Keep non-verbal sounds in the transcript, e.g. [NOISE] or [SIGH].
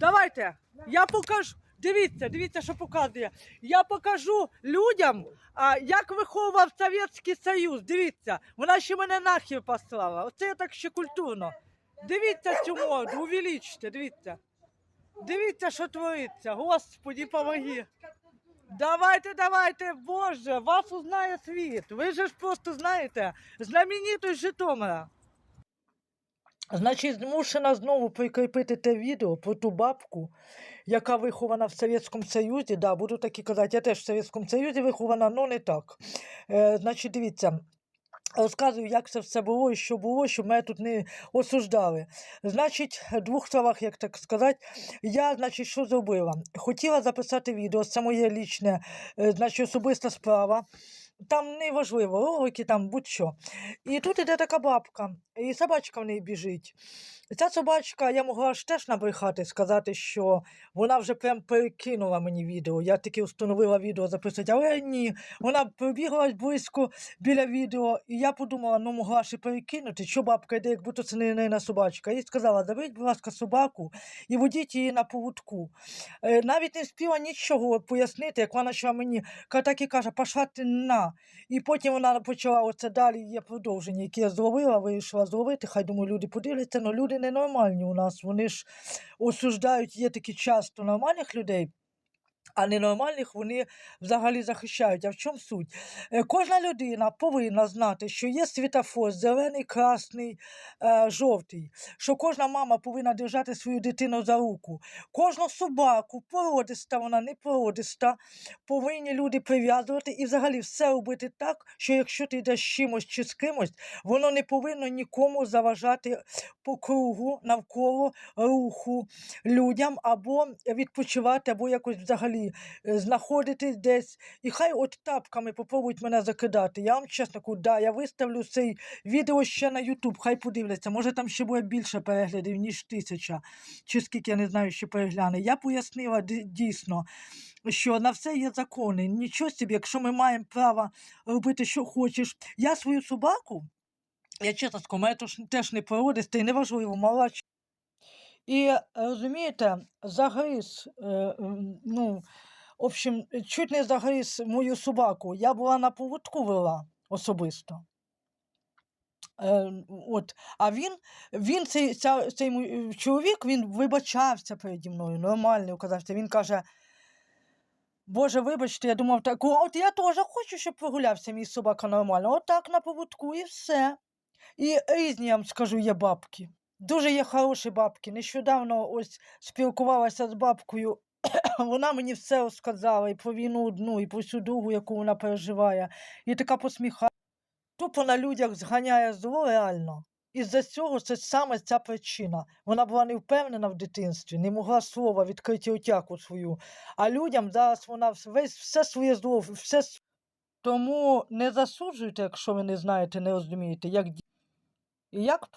Давайте, я покажу. Дивіться, дивіться, що показує. Я покажу людям, як виховував Совєтський Союз. Дивіться, вона ще мене нахер послала. Оце я так ще культурно. Дивіться цю моду, увеличте, дивіться. Дивіться, що твориться. Господі, помоги. Давайте, давайте, Боже, вас узнає світ. Ви же ж просто знаєте, знаменитость Житомира. Значить, змушена знову прикріпити те відео про ту бабку, яка вихована в Совєтському Союзі. Да, буду так і казати, я теж в Совєтському Союзі вихована, але не так. Е, значить, дивіться. Розказую, як це все було і що було, щоб мене тут не осуждали. Значить, в двох словах, як так сказати, я, значить, що зробила? Хотіла записати відео, це моє лічне, е, значить, особиста справа. Там не важливо, ролики, там будь-що. І тут іде така бабка, і собачка в неї біжить. І Ця собачка, я могла ж теж набрехати, сказати, що вона вже прям перекинула мені відео. Я таки встановила відео записати, але ні, вона пробіглась близько біля відео, і я подумала, ну могла ще перекинути, що бабка йде, як будто це не неї собачка. І сказала, заберіть, будь ласка, собаку і водіть її на поводку. Е, Навіть не спіла нічого пояснити, як вона ще мені так і каже, пошла ти на. І потім вона почала оце далі є продовження, яке я зловила, вирішила зловити. Хай думаю, люди подивляться, але люди ненормальні у нас. Вони ж осуждають, є такі часто нормальних людей. А ненормальних вони взагалі захищають. А в чому суть? Е, Кожна людина повинна знати, що є світофор, зелений, красний, е, жовтий, що кожна мама повинна держати свою дитину за руку. Кожну собаку, породиста, вона не породиста, повинні люди прив'язувати і взагалі все робити так, що якщо ти йдеш з чимось чи з кимось, воно не повинно нікому заважати по кругу навколо руху людям або відпочивати, або якось взагалі е, знаходитись десь. І хай от тапками попробують мене закидати. Я вам чесно кажу, да, я виставлю цей відео ще на YouTube, хай подивляться. Може там ще буде більше переглядів, ніж тисяча, чи скільки я не знаю, що перегляне. Я пояснила дійсно. Що на все є закони. Нічого собі, якщо ми маємо право робити, що хочеш. Я свою собаку, я чесно скажу, мене теж не породиста і неважливо, мала і розумієте, загриз, е, ну, в общем, чуть не загриз мою собаку. Я була на поводку вела особисто. Е, от. А він, він цей, ця, цей чоловік, він вибачався переді мною, нормально казався. Він каже. Боже, вибачте, я думав так, от я теж хочу, щоб прогулявся мій собака нормально. Отак на поводку і все. І різні, я вам скажу, є бабки. Дуже є хороші бабки. Нещодавно ось спілкувалася з бабкою. [CLEARS THROAT] Вона мені все розказала і про війну одну, і про всю другу, яку вона переживає. І така посміхає. Тупо на людях зганяє зло реально. І з-за цього це саме ця причина. Вона була не впевнена в дитинстві, не могла слова відкрити отяку свою. А людям зараз вона весь все своє зло, все. Тому не засуджуйте, якщо ви не знаєте, не розумієте, як і як